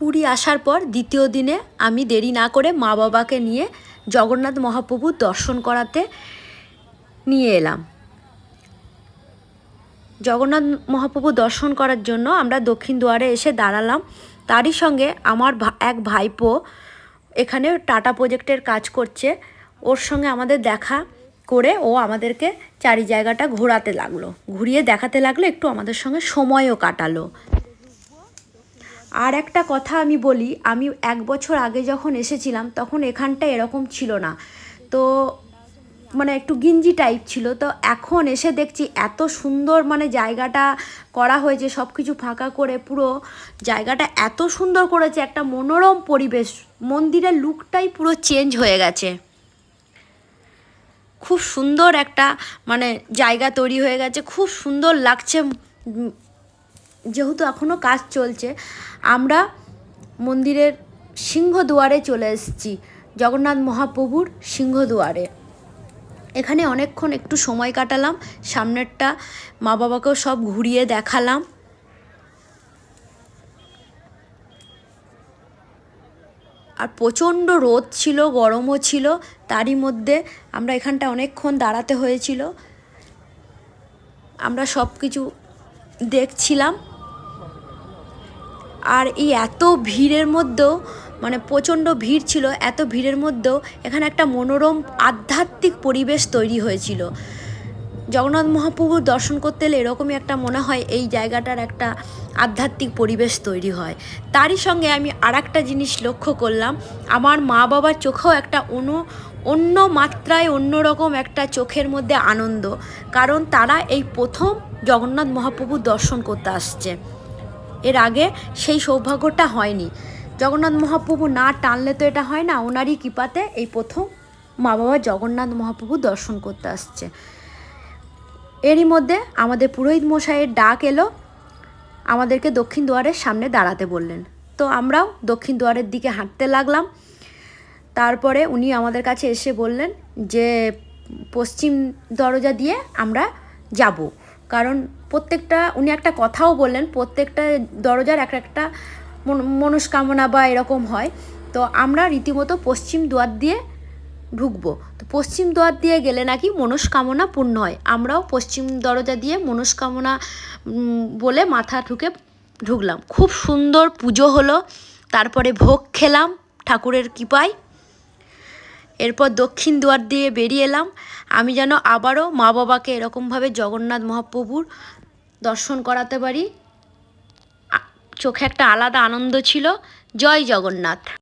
পুরী আসার পর দ্বিতীয় দিনে আমি দেরি না করে মা বাবাকে নিয়ে জগন্নাথ মহাপ্রভুর দর্শন করাতে নিয়ে এলাম। জগন্নাথ মহাপ্রভু দর্শন করার জন্য আমরা দক্ষিণ দুয়ারে এসে দাঁড়ালাম। তারই সঙ্গে আমার এক ভাইপো এখানে টাটা প্রজেক্টের কাজ করছে। ওর সঙ্গে আমাদের দেখা করে ও আমাদেরকে চারি জায়গাটা ঘোরাতে লাগল। ঘুরিয়ে দেখাতে লাগল, একটু আমাদের সঙ্গে সময়ও কাটালো। আর একটা কথা আমি বলি, আমি এক বছর আগে যখন এসেছিলাম, তখন এখানটা এরকম ছিল না। তো মানে একটু গিঞ্জি টাইপ ছিল। তো এখন এসে দেখছি এত সুন্দর মানে জায়গাটা করা হয়েছে সব কিছু ফাঁকা করে পুরো জায়গাটা এত সুন্দর করেছে, একটা মনোরম পরিবেশ। মন্দিরের লুকটাই পুরো চেঞ্জ হয়ে গেছে। খুব সুন্দর একটা মানে জায়গা তৈরি হয়ে গেছে, খুব সুন্দর লাগছে। যেহেতু এখনও কাজ চলছে, আমরা মন্দিরের সিংহদুয়ারে চলে এসেছি, জগন্নাথ মহাপ্রভুর সিংহদুয়ারে। এখানে অনেকক্ষণ একটু সময় কাটালাম, সামনেরটা মা বাবাকেও সব ঘুরিয়ে দেখালাম। আর প্রচণ্ড রোদ ছিল, গরমও ছিল, তারই মধ্যে আমরা এখানটা অনেকক্ষণ দাঁড়াতে হয়েছিল। আমরা সব কিছু দেখছিলাম। আর এই এত ভিড়ের মধ্যেও মানে প্রচণ্ড ভিড় ছিল, এত ভিড়ের মধ্যেও এখানে একটা মনোরম আধ্যাত্মিক পরিবেশ তৈরি হয়েছিল। জগন্নাথ মহাপ্রভুর দর্শন করতে এলে এরকমই একটা মনে হয় এই জায়গাটার একটা আধ্যাত্মিক পরিবেশ তৈরি হয়। তারই সঙ্গে আমি আর একটা জিনিস লক্ষ্য করলাম, আমার মা বাবার চোখেও একটা অন্য অন্য মাত্রায় অন্যরকম একটা চোখের মধ্যে আনন্দ, কারণ তারা এই প্রথম জগন্নাথ মহাপ্রভুর দর্শন করতে আসছে। এর আগে সেই সৌভাগ্যটা হয়নি। জগন্নাথ মহাপ্রভু না টানলে তো এটা হয় না, ওনারই কৃপাতে এই প্রথম মা বাবা জগন্নাথ মহাপ্রভু দর্শন করতে আসছে। এরই মধ্যে আমাদের পুরোহিত মশাইয়ের ডাক এলো, আমাদেরকে দক্ষিণ দুয়ারের সামনে দাঁড়াতে বললেন। তো আমরাও দক্ষিণ দুয়ারের দিকে হাঁটতে লাগলাম। তারপরে উনি আমাদের কাছে এসে বললেন যে, পশ্চিম দরজা দিয়ে আমরা যাব। কারণ প্রত্যেকটা, উনি একটা কথাও বললেন, প্রত্যেকটা দরজার এক একটা মন- মনস্কামনা বা এরকম হয়। তো আমরা রীতিমতো পশ্চিম দুয়ার দিয়ে ঢুকবো। তো পশ্চিম দুয়ার দিয়ে গেলে নাকি মনস্কামনা পূর্ণ হয়। আমরাও পশ্চিম দরজা দিয়ে মনস্কামনা বলে মাথা ঢুকে ঢুকলাম। খুব সুন্দর পুজো হলো। তারপরে ভোগ খেলাম ঠাকুরের কৃপায়। এরপর দক্ষিণ দুয়ার দিয়ে বেরিয়ে এলাম। আমি যেন আবারও মা বাবাকে এরকমভাবে জগন্নাথ মহাপ্রভুর দর্শন করাতে পারি। চোখে একটা আলাদা আনন্দ ছিল। জয় জগন্নাথ।